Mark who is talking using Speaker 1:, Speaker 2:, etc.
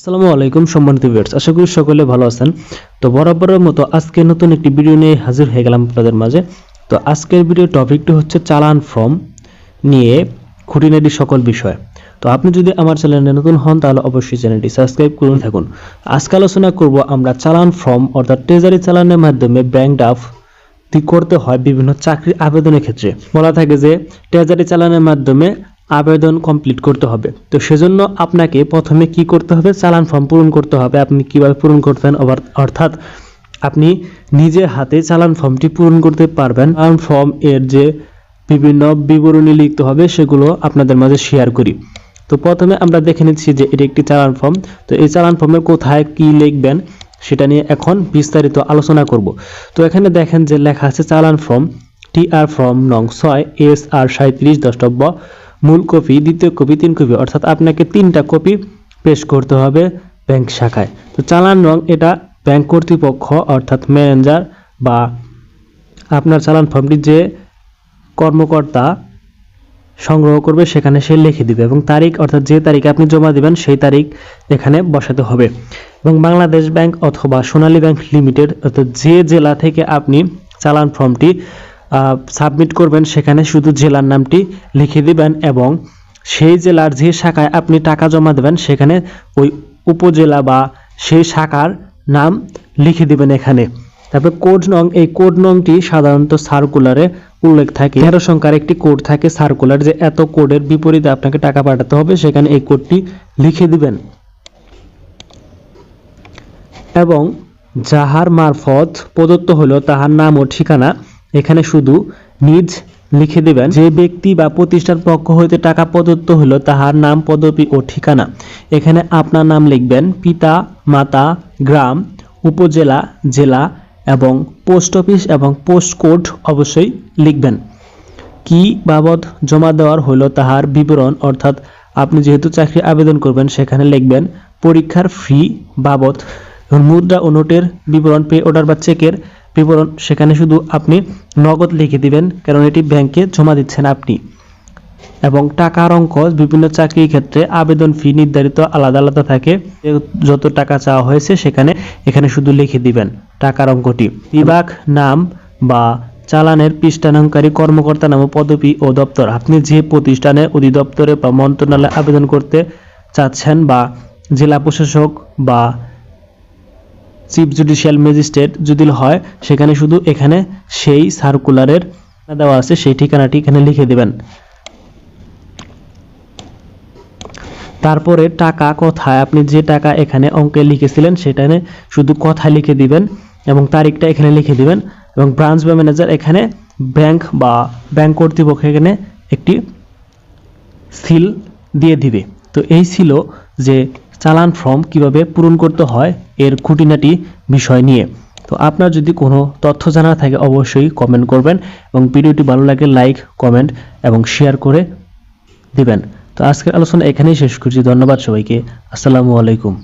Speaker 1: আসসালামু আলাইকুম সম্মানিত ভিউয়ার্স আশা করি সকলে ভালো আছেন। তো বরাবরের মতো আজকে নতুন একটি ভিডিও নিয়ে হাজির হয়ে গেলাম আপনাদের মাঝে। তো আজকের ভিডিও টপিকটি হচ্ছে চালান ফর্ম নিয়ে খুঁটিনাটি সকল বিষয়। তো আপনি যদি আমার চ্যানেলে নতুন হন, তাহলে অবশ্যই চ্যানেলটি সাবস্ক্রাইব করুন। থাকুন আজকে আলোচনা করব আমরা চালান ফর্ম অর্থাৎ ট্রেজারি চালানের মাধ্যমে ব্যাংক ড্রাফট তি করতে হয় বিভিন্ন চাকরির আবেদনের ক্ষেত্রে। বলা থাকে যে ট্রেজারি চালানের মাধ্যমে আবেদন কমপ্লিট করতে হবে। তো সেজন্য আপনাকে প্রথমে কি করতে হবে? চালান ফর্ম পূরণ করতে হবে। আপনি কীভাবে পূরণ অবার- অর্থাৎ আপনি নিজে হাতে চালান ফর্মটি পূরণ করতে পারবেন। চালান ফর্ম এর যে বিভিন্ন বিবরণী লিখতে হবে, সেগুলো আপনাদের মাঝে শেয়ার করি। তো প্রথমে আমরা দেখে নিচ্ছি যে এটি একটি চালান ফর্ম তো এই চালান ফর্মে কোথায় কি লিখবেন, সেটা নিয়ে এখন বিস্তারিত আলোচনা করব। তো এখানে দেখেন যে লেখা আছে চালান ফর্ম টি আর ফর্ম নং ছয় এস আর সাঁত্রিশ দশটব্য মূল কপি, দ্বিতীয় কপি, তিন কপি, অর্থাৎ আপনাকে তিনটা কপি পেশ করতে হবে ব্যাংক শাখায়। তো চালান রং এটা ব্যাংক কর্তৃপক্ষ, অর্থাৎ ম্যানেজার বা আপনার চালান ফর্মটি যে কর্মকর্তা সংগ্রহ করবে সেখানে সে লিখে দিবে এবং তারিখ, অর্থাৎ যে তারিখে আপনি জমা দিবেন সেই তারিখ এখানে বসাতে হবে। এবং বাংলাদেশ ব্যাংক অথবা সোনালী ব্যাংক লিমিটেড, অর্থাৎ যে জেলা থেকে আপনি চালান ফর্মটি সাবমিট করবেন, সেখানে শুধু জেলার নামটি লিখে দিবেন এবং সেই জেলার যে শাখায় আপনি টাকা জমা দেবেন, সেখানে ওই উপজেলা বা সেই শাখার নাম লিখে দিবেন এখানে। তারপর কোড নং, এই কোড নংটি সাধারণত সার্কুলারে উল্লেখ থাকে। তেরো সংখ্যার একটি কোড থাকে সার্কুলার যে এত কোডের বিপরীতে আপনাকে টাকা পাঠাতে হবে, সেখানে এই কোডটি লিখে দিবেন। এবং যাহার মারফত প্রদত্ত হলো, তাহার নাম ও ঠিকানা এখানে শুধু নিজ লিখে দেবেন, যে ব্যক্তি বা প্রতিষ্ঠান পক্ষ হইতে টাকা প্রদত্ত হলো তাহার নাম, পদবি ও ঠিকানা। এখানে আপনার নাম লিখবেন, পিতা, মাতা, গ্রাম, উপজেলা, জেলা এবং পোস্ট অফিস এবং পোস্ট কোড অবশ্যই লিখবেন। কি বাবদ জমা দেওয়ার হলো তাহার বিবরণ, অর্থাৎ আপনি যেহেতু চাকরি আবেদন করবেন, সেখানে লিখবেন, পরীক্ষার ফি বাবদ মুদ্রা ও নোটের বিবরণ, পে অর্ডার বা চেকের বিবরণ, সেখানে শুধু আপনি নগদ লিখে দিবেন, কারণ এটি ব্যাংকে জমা দিচ্ছেন আপনি। এবং টাকার অঙ্ক বিভিন্ন চাকরির ক্ষেত্রে আবেদন ফি নির্ধারিত আলাদা আলাদা থাকে। যত টাকা চাওয়া হয়েছে, সেখানে এখানে শুধু লিখে দিবেন টাকার অঙ্কটি। বিভাগ, নাম বা চালানের পৃষ্ঠানাঙ্কারী কর্মকর্তা নাম পদবি ও দপ্তর। আপনি যে প্রতিষ্ঠানে অধিদপ্তরে বা মন্ত্রণালয়ে আবেদন করতে চাচ্ছেন বা জেলা প্রশাসক বা চিফ জুডিশিয়াল ম্যাজিস্ট্রেট যদি হয়, সেখানে শুধু এখানে সেই সার্কুলারের দেওয়া আছে, সেই ঠিকানাটি এখানে লিখে দেবেন। তারপরে টাকা কোথায়, আপনি যে টাকা এখানে অঙ্কে লিখেছিলেন, সেখানে শুধু কথা লিখে দিবেন এবং তারিখটা এখানে লিখে দিবেন এবং ব্রাঞ্চ বা ম্যানেজার এখানে ব্যাংক বা ব্যাংক কর্তৃপক্ষ এখানে একটি সিল দিয়ে দিবে। তো এই ছিল যে চালান ফর্ম কীভাবে পূরণ করতে হয়, এর খুঁটিনাটি বিষয় নিয়ে। তো আপনার যদি কোনো তথ্য জানা থাকে, অবশ্যই কমেন্ট করবেন এবং ভিডিওটি ভালো লাগে লাইক কমেন্ট এবং শেয়ার করে দিবেন। তো আজকের আলোচনা এখানেই শেষ করছি। ধন্যবাদ সবাইকে। আসসালামু আলাইকুম।